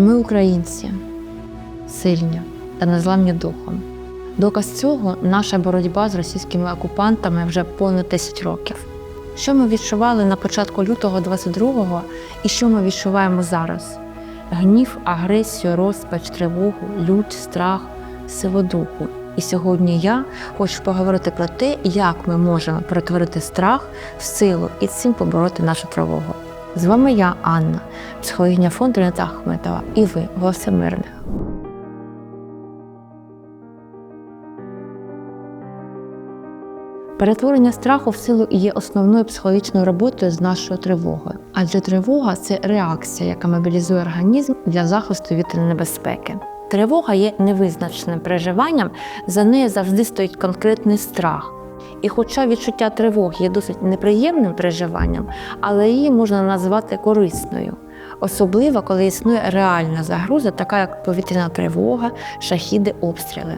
Ми українці, сильні та незламні духом. Доказ цього наша боротьба з російськими окупантами вже понад 10 років. Що ми відчували на початку лютого 22-го і що ми відчуваємо зараз? Гнів, агресію, розпач, тривогу, лють, страх, силу духу. І сьогодні я хочу поговорити про те, як ми можемо перетворити страх в силу і цим побороти нашу тривогу. З вами я, Анна, психологиня фонду Рената Ахметова, і ви, голоси мирних. Перетворення страху в силу є основною психологічною роботою з нашою тривогою, адже тривога це реакція, яка мобілізує організм для захисту від небезпеки. Тривога є невизначеним переживанням, за нею завжди стоїть конкретний страх. І хоча відчуття тривоги є досить неприємним переживанням, але її можна назвати корисною. Особливо, коли існує реальна загроза, така як повітряна тривога, шахіди, обстріли.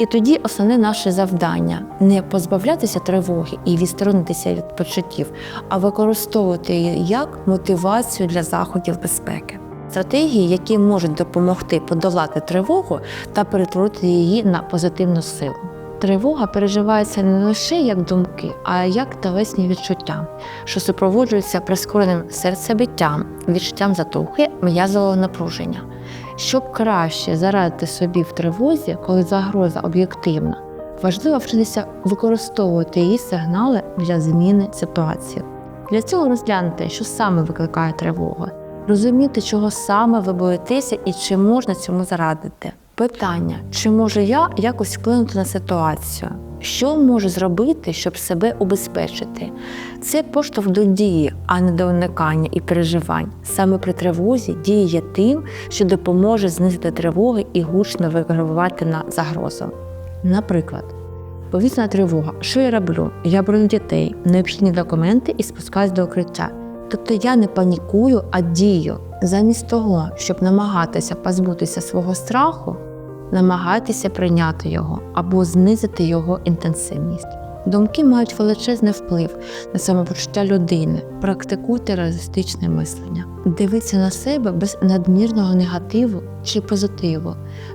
І тоді основне наше завдання не позбавлятися тривоги і відсторонитися від почуттів, а використовувати її як мотивацію для заходів безпеки. Стратегії, які можуть допомогти подолати тривогу та перетворити її на позитивну силу. Тривога переживається не лише як думки, а як телесні відчуття, що супроводжуються прискореним серцебиттям, відчуттям затухи, м'язового напруження. Щоб краще зарадити собі в тривозі, коли загроза об'єктивна, важливо вчитися використовувати її сигнали для зміни ситуації. Для цього розглянути, що саме викликає тривогу, розуміти, чого саме ви боїтеся і чи можна цьому зарадити. Питання: чи можу я якось вплинути на ситуацію? Що можу зробити, щоб себе убезпечити? Це поштовх до дії, а не до уникання і переживань. Саме при тривозі дія є тим, що допоможе знизити тривоги і гучно реагувати на загрозу. Наприклад, повітряна тривога. Що я роблю? Я беру дітей, необхідні документи і спускаюсь до укриття. Тобто я не панікую, а дію. Замість того, щоб намагатися позбутися свого страху, намагайтеся прийняти його або знизити його інтенсивність. Думки мають величезний вплив на самопочуття людини. Практикуйте реалістичне мислення. Дивіться на себе без надмірного негативу чи позитиву,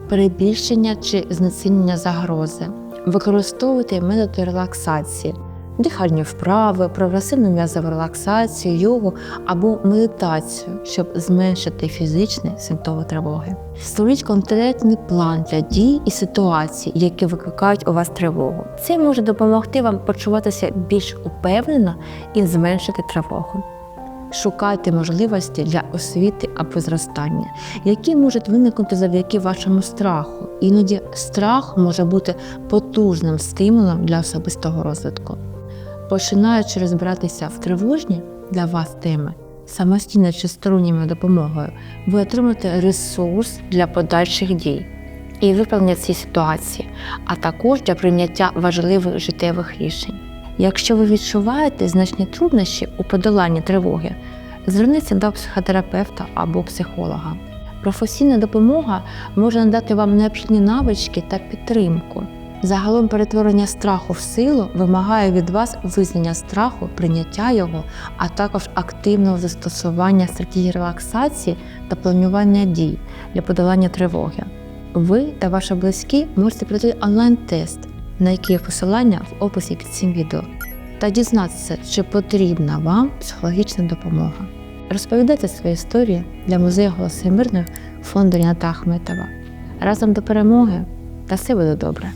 перебільшення чи знецінення загрози. Використовуйте методи релаксації, дихальні вправи, прогресивну м'язову релаксацію, йогу або медитацію, щоб зменшити фізичні симптоми тривоги. Створіть конкретний план для дій і ситуацій, які викликають у вас тривогу. Це може допомогти вам почуватися більш упевнено і зменшити тривогу. Шукайте можливості для освіти або зростання, які можуть виникнути завдяки вашому страху. Іноді страх може бути потужним стимулом для особистого розвитку. Починаючи розбиратися в тривожні для вас теми, самостійно чи сторонніми допомогою, ви отримаєте ресурс для подальших дій і виправлення цієї ситуації, а також для прийняття важливих життєвих рішень. Якщо ви відчуваєте значні труднощі у подоланні тривоги, зверніться до психотерапевта або психолога. Професійна допомога може надати вам необхідні навички та підтримку. Загалом перетворення страху в силу вимагає від вас визнання страху, прийняття його, а також активного застосування стратегії релаксації та планування дій для подолання тривоги. Ви та ваші близькі можете пройти онлайн-тест, на який є посилання в описі під цим відео, та дізнатися, чи потрібна вам психологічна допомога. Розповідайте свої історії для музею голоси мирних фонду Ріната Ахметова. Разом до перемоги та все буде добре.